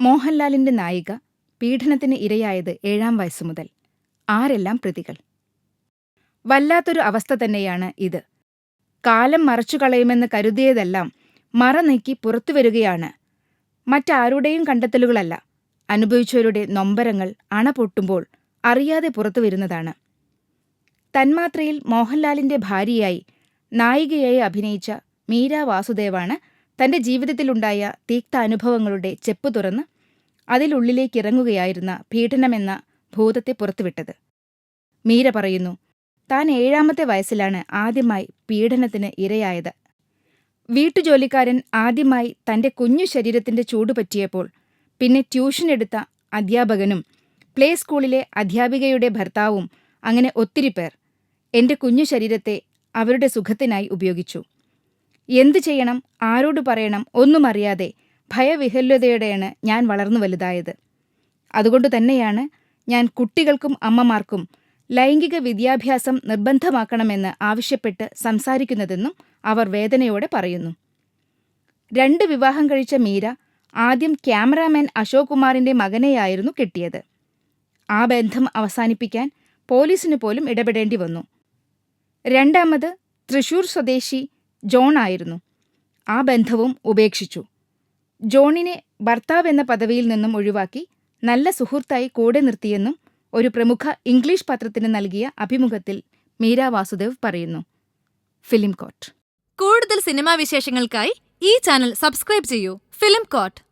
മോഹൻലാലിന്റെ നായിക പീഡനത്തിന് ഇരയായത് ഏഴാം വയസ്സു മുതൽ. ആരെല്ലാം പ്രതികൾ? വല്ലാത്തൊരു അവസ്ഥ തന്നെയാണ് ഇത്. കാലം മറച്ചുകളയുമെന്ന് കരുതിയതെല്ലാം മറ നീക്കി പുറത്തുവരികയാണ് മറ്റാരുടെയും കണ്ടെത്തലുകളല്ല. അനുഭവിച്ചവരുടെ നൊമ്പരങ്ങൾ അണ പൊട്ടുമ്പോൾ അറിയാതെ പുറത്തു വരുന്നതാണ്. തന്മാത്രയിൽ മോഹൻലാലിന്റെ ഭാര്യയായി നായികയായി അഭിനയിച്ച മീര വാസുദേവാണ് തന്റെ ജീവിതത്തിലുണ്ടായ തീക്താനുഭവങ്ങളുടെ ചെപ്പ് തുറന്ന് അതിലുള്ളിലേക്കിറങ്ങുകയായിരുന്ന പീഡനമെന്ന ഭൂതത്തെ പുറത്തുവിട്ടത്. മീര പറയുന്നു താൻ ഏഴാമത്തെ വയസ്സിലാണ് ആദ്യമായി പീഡനത്തിന് ഇരയായത്. വീട്ടുജോലിക്കാരൻ ആദ്യമായി തന്റെ കുഞ്ഞു ശരീരത്തിന്റെ ചൂട് പറ്റിയപ്പോൾ പിന്നെ ട്യൂഷൻ എടുത്ത അധ്യാപകനും പ്ലേ സ്കൂളിലെ അധ്യാപികയുടെ ഭർത്താവും അങ്ങനെ ഒത്തിരി പേർ എന്റെ കുഞ്ഞു ശരീരത്തെ അവരുടെ സുഖത്തിനായി ഉപയോഗിച്ചു. എന്തു ചെയ്യണം? ആരോട് പറയണം? ഒന്നും അറിയാതെ ഭയവിഹല്യതയോടെയാണ് ഞാൻ വളർന്നു വലുതായത്. അതുകൊണ്ട് തന്നെയാണ് ഞാൻ കുട്ടികൾക്കും അമ്മമാർക്കും ലൈംഗിക വിദ്യാഭ്യാസം നിർബന്ധമാക്കണമെന്ന് ആവശ്യപ്പെട്ട് സംസാരിക്കുന്നതെന്നും അവർ വേദനയോടെ പറയുന്നു. രണ്ട് വിവാഹം കഴിച്ച മീര ആദ്യം ക്യാമറാമാൻ അശോക് കുമാറിന്റെ മകനെയായിരുന്നു കിട്ടിയത്. ആ ബന്ധം അവസാനിപ്പിക്കാൻ പോലീസിന് പോലും ഇടപെടേണ്ടി വന്നു. രണ്ടാമത് തൃശൂർ സ്വദേശി ജോൺ ആയിരുന്നു. ആ ബന്ധവും ഉപേക്ഷിച്ചു. ജോണിനെ ഭർത്താവ് എന്ന പദവിയിൽ നിന്നും ഒഴിവാക്കി നല്ല സുഹൃത്തായി കൂടെ നിർത്തിയെന്നും ഒരു പ്രമുഖ ഇംഗ്ലീഷ് പത്രത്തിന് നൽകിയ അഭിമുഖത്തിൽ മീര വാസുദേവ് പറയുന്നു. Film court. കൂടുതൽ സിനിമാ വിശേഷങ്ങൾക്കായി ഈ ചാനൽ സബ്സ്ക്രൈബ് ചെയ്യൂ. Film court.